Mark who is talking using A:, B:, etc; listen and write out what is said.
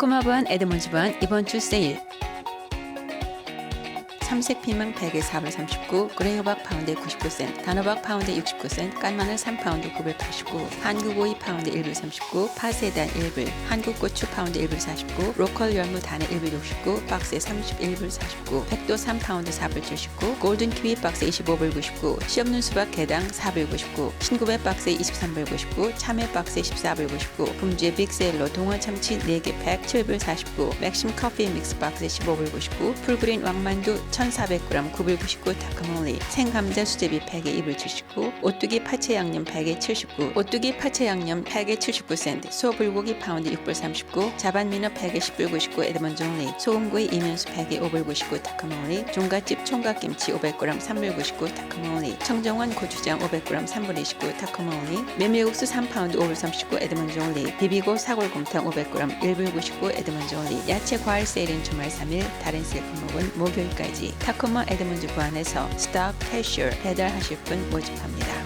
A: 달콤 화분 에드몬즈 반 이번 주 세일. 삼색 피망 100에 4불 39, 그레이호박 파운드에 99센트, 단호박 파운드에 69센트, 깐마늘 3파운드 989, 한국 오이 파운드 1불 39, 파세단 1불, 한국 고추 파운드 1불 49, 로컬 열무 단에 1불 69, 박스에 31불 49, 백도 3파운드 4불 79, 골든 키위 박스에 25불 99, 씨 없는 수박 개당 4불 99, 신구배 박스에 23불 99, 참외 박스에 14불 99, 금주의 빅세일로 동원 참치 4개 팩 7불 49, 맥심 커피 믹스 박스에 15불 99, 풀그린 왕만두 1,400g 9불 99 타크몰리, 생감자 수제비 팩에 2불 79, 오뚜기 파채 양념 팩에 79, 오뚜기 파채 양념 팩에 79센트, 소불고기 파운드 6불 39, 자반미너 팩에 10불 99 에드먼 종리, 소금구이 이면수 팩에 5불 99 타크몰리, 종갓집 총각김치 500g 3불 99 타크몰리, 청정원 고추장 500g 3불 29 타크몰리, 메밀국수 3파운드 5불 39 에드먼 종리, 비비고 사골곰탕 500g 1불 99 에드먼 종리, 야채 과일 세일인 주말 3일, 다른 세일 품목은 목요일까지 타코마 에드먼즈 부안에서 스탑 캐셔 배달하실 분 모집합니다.